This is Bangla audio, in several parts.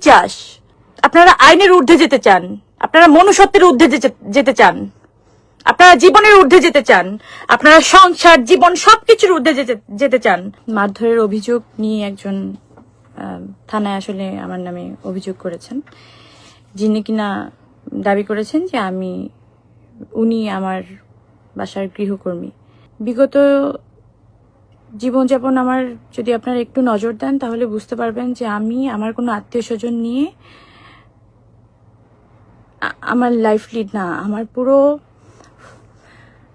পিচাস আপনারা আইনের ঊর্ধ্বে যেতে চান। আপনারা মনুষ্যত্বের ঊর্ধ্বে যেতে- চান। আপনারা জীবনের ঊর্ধ্বে যেতে চান। আপনারা সংসার, জীবন সবকিছুর ঊর্ধ্বে যেতে চান। মারধরের অভিযোগ নিয়ে একজন থানায় আসলে আমার নামে অভিযোগ করেছেন। যিনি কিনা দাবি করেছেন যে আমি, উনি আমার বাসার গৃহকর্মী। বিগত জীবনযাপন আমার যদি আপনারা একটু নজর দেন, তাহলে বুঝতে পারবেন যে আমি আমার কোনো আত্মীয় স্বজন নিয়ে আমার লাইফ লিড না। আমার পুরো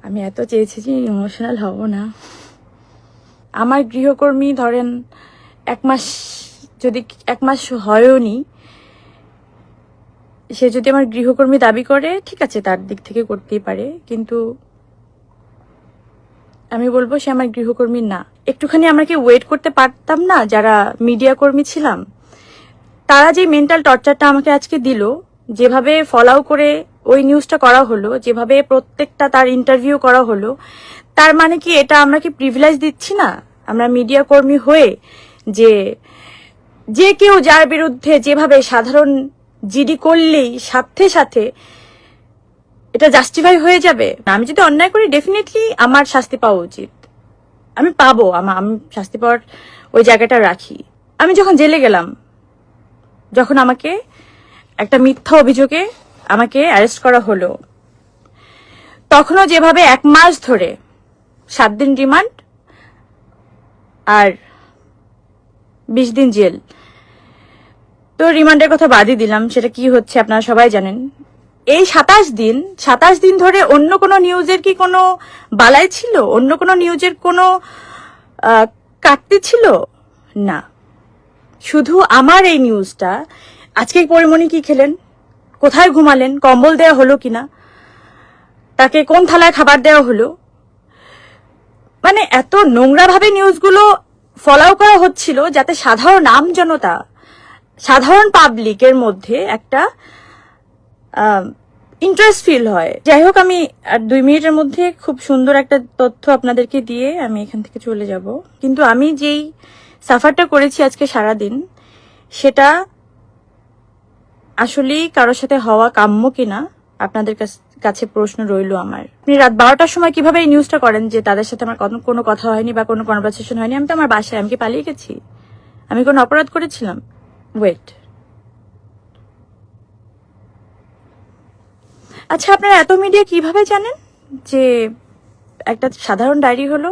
আমি এত চেয়েছি যে ইমোশনাল হব না। আমার গৃহকর্মী ধরেন এক মাস যদি এক মাস হয়ও নি, সে যদি আমার গৃহকর্মী দাবি করে, ঠিক আছে, তার দিক থেকে করতেই পারে। কিন্তু আমি বলব সে আমার গৃহকর্মী না। একটুখানি আমরা কি ওয়েট করতে পারতাম না, যারা মিডিয়া কর্মী ছিলাম। তারা যে মেন্টাল টর্চারটা আমাকে আজকে দিল, যেভাবে ফলাও করে ওই নিউজটা করা হলো, যেভাবে প্রত্যেকটা তার ইন্টারভিউ করা হলো, তার মানে কি এটা আমরা কি প্রিভিলেজ দিচ্ছি না? আমরা মিডিয়া কর্মী হয়ে যে যে কেউ যার বিরুদ্ধে যেভাবে সাধারণ জিডি করলেই সাথে সাথে এটা জাস্টিফাই হয়ে যাবে। আমি যদি অন্যায় করি ডেফিনেটলি আমার শাস্তি পাওয়া উচিত। আমি পাবো, আমা- আমি শাস্তি পাওয়ার ওই জায়গাটা রাখি। আমি যখন জেলে গেলাম, যখন আমাকে একটা মিথ্যা অভিযোগে আমাকে অ্যারেস্ট করা হলো, তখনও যেভাবে এক মাস ধরে সাত দিন রিমান্ড আর বিশ দিন জেল, তো রিমান্ডের কথা বাদই দিলাম। সেটা কি হচ্ছে আপনারা সবাই জানেন। এই সাতাশ দিন সাতাশ দিন ধরে অন্য কোনো নিউজের কি কোনো বালাই ছিল? অন্য কোনো নিউজের কোনো কাটতে ছিল? না। শুধু আমার এই নিউজটা। আজকে পরিমণি কি খেলেন? কোথায় ঘুমালেন? কম্বল দেওয়া হলো কিনা? তাকে কোন থালায় খাবার দেওয়া হলো? মানে এত নোংরা ভাবে নিউজগুলো ফলাও করা হচ্ছিল যাতে সাধারণ আম জনতা সাধারণ পাবলিকের মধ্যে একটা ইন্টারেস্ট ফিল হয়। যাই হোক, আমি আর দুই মিনিটের মধ্যে খুব সুন্দর একটা তথ্য আপনাদেরকে দিয়ে আমি এখান থেকে চলে যাব। কিন্তু আমি যেই সাফারটা করেছি আজকে সারা দিন সেটা আসলেই কারোর সাথে হওয়া কাম্য কিনা, আপনাদের কাছ- প্রশ্ন রইল আমার। আপনি রাত বারোটার সময় কীভাবে এই নিউজটা করেন যে তাদের সাথে আমার কোনো কথা হয়নি বা কোনো কনভারসেশন হয়নি? আমি তো আমার বাসায়, আমি কি পালিয়ে গেছি? আমি কোনো অপরাধ করেছিলাম? ওয়েট আচ্ছা আপনারা এত মিডিয়া কীভাবে জানেন যে একটা সাধারণ ডায়েরি হলো?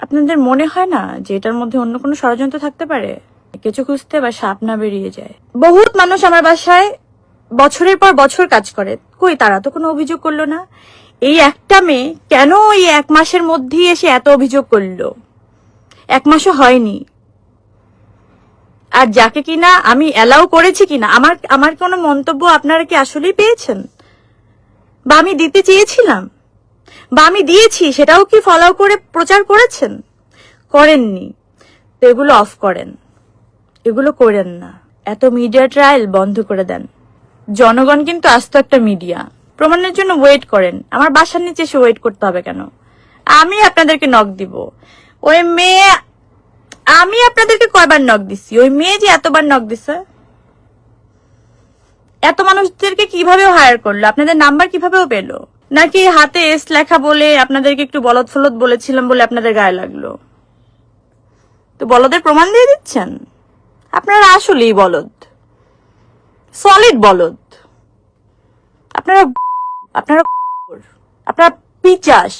আপনাদের মনে হয় না যে এটার মধ্যে অন্য কোনো ষড়যন্ত্র থাকতে পারে? কিছু খুঁজতে বা সাপ না বেরিয়ে যায়। বহুত মানুষ আমার বাসায় বছরের পর বছর কাজ করে। কই, তারা তো কোনো অভিযোগ করল না? এই একটা মেয়ে কেন এই এক মাসের মধ্যেই এসে এত অভিযোগ করল? এক মাসও হয়নি। আর যাকে কিনা আমি অ্যালাউ করেছি কিনা, আমার আমার কোনো মন্তব্য আপনারা কি আসলেই পেয়েছেন? বা আমি দিতে চেয়েছিলাম? বা আমি দিয়েছি, সেটাও কি ফলো করে প্রচার করেছেন? করেননি। তো এগুলো অফ করেন। এগুলো করেন না। এত মিডিয়া ট্রায়াল বন্ধ করে দেন। জনগণ কিন্তু আস্ত একটা মিডিয়া প্রমাণের জন্য ওয়েট করেন। আমার বাসার নিচে এসে ওয়েট করতে হবে কেন? আমি আপনাদেরকে নক দিব। ওই মেয়ে আমি আপনাদেরকে কয়বার নক দিছি? ওই মেয়ে যে এতবার নক দিছে? এত মানুষদেরকে কীভাবে হায়ার করল? আপনাদের নাম্বার কিভাবেও পেল? নাকি হাতে এস লেখা বলে আপনাদেরকে একটু বলদ ফলদ বলেছিলাম বলে আপনাদের গায়ে লাগল? তো বলদের প্রমাণ দিয়ে দিচ্ছেন? আপনারা আসলেই বলদ। সলিড বলদ। আপনারা আপনারা আপনারা পিচাস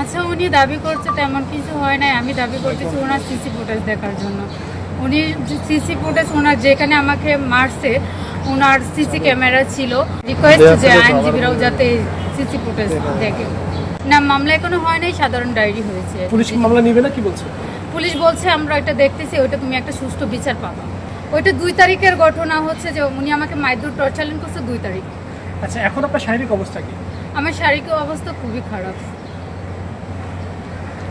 আচ্ছা উনি দাবি করছে তেমন কিছু হয় নাই। আমি দাবি করতেছি ওনার সিসি ফুটেজ দেখার জন্য। উনি সিসি ফুটেজ ওনার যেখানে আমাকে মারছে ওনার সিসি ক্যামেরা ছিল। রিকোয়েস্ট যে আইনজীবীরাও যাতে সিসি ফুটেজ দেখে। না মামলা এখনও হয় নাই সাধারণ ডায়েরি হয়েছে। পুলিশ কি মামলা নিবে না কি বলছে? পুলিশ বলছে আমরা এটা দেখতেছি ওইটা তুমি একটা সুষ্ঠু বিচার পাবা। ওইটা দুই তারিখের ঘটনা হচ্ছে যে উনি আমাকে মাইদুর টর্চালিন করছে দুই তারিখ। আচ্ছা এখন আপনার শারীরিক অবস্থা কি? আমার শারীরিক অবস্থা খুবই খারাপ।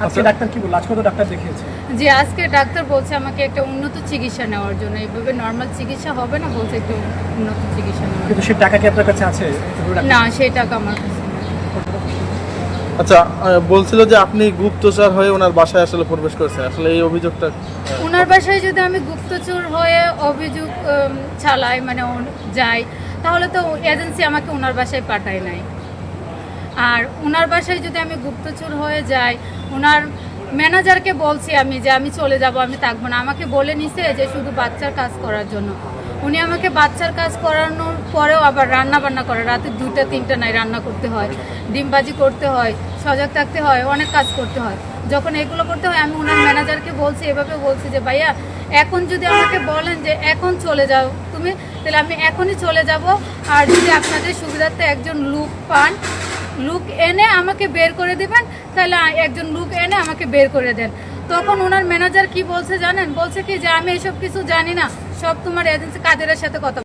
আজকে ডাক্তার কি বলল? আজকে তো ডাক্তার দেখিয়েছে। যে আজকে ডাক্তার বলছে আমাকে একটা উন্নত চিকিৎসা নেওয়ার জন্য। এইভাবে নর্মাল চিকিৎসা হবে না বলছে একটু উন্নত চিকিৎসা নেওয়ার কিন্তু সে টাকা কি আপনার কাছে আছে? না সেই টাকা আমার কাছে আচ্ছা বলছিল যে আপনি গুপ্তচর হয়ে ওনার বাসায় আসলে প্রবেশ করেছেন আসলে এই অভিযোগটা ওনার বাসায় যদি আমি গুপ্তচর হয়ে অভিযোগ চালাই মানে যাই তাহলে তো এজেন্সি আমাকে ওনার বাসায় পাঠায় নাই। আর ওনার বাসায় যদি আমি গুপ্তচুর হয়ে যাই ওনার ম্যানেজারকে বলছি আমি যে আমি চলে যাব, আমি থাকব না। আমাকে বলে নিছে যে শুধু বাচ্চার কাজ করার জন্য। উনি আমাকে বাচ্চার কাজ করানোর পরেও আবার রান্না বান্না করে। রাতে দুইটা, তিনটা নাই রান্না করতে হয়, ডিমবাজি করতে হয়, সজাগ থাকতে হয়, অনেক কাজ করতে হয়। যখন এগুলো করতে হয়, আমি ওনার ম্যানেজারকে বলছি, এভাবে বলছি যে, ভাইয়া, এখন যদি আমাকে বলেন যে এখন চলে যাও তুমি, তাহলে আমি এখনই চলে যাব। আর যদি আপনাদের সুবিধার্থে একজন লুক পান লুক এনে আমাকে বের করে দিবেন, তাহলে একজন লুক এনে আমাকে বের করে দেন। তখন ওনার ম্যানেজার কি বলছে জানেন? বলছে কি যে, আমি এসব কিছু জানি না, সব তোমার এজেন্সি কাদেরের সাথে কথা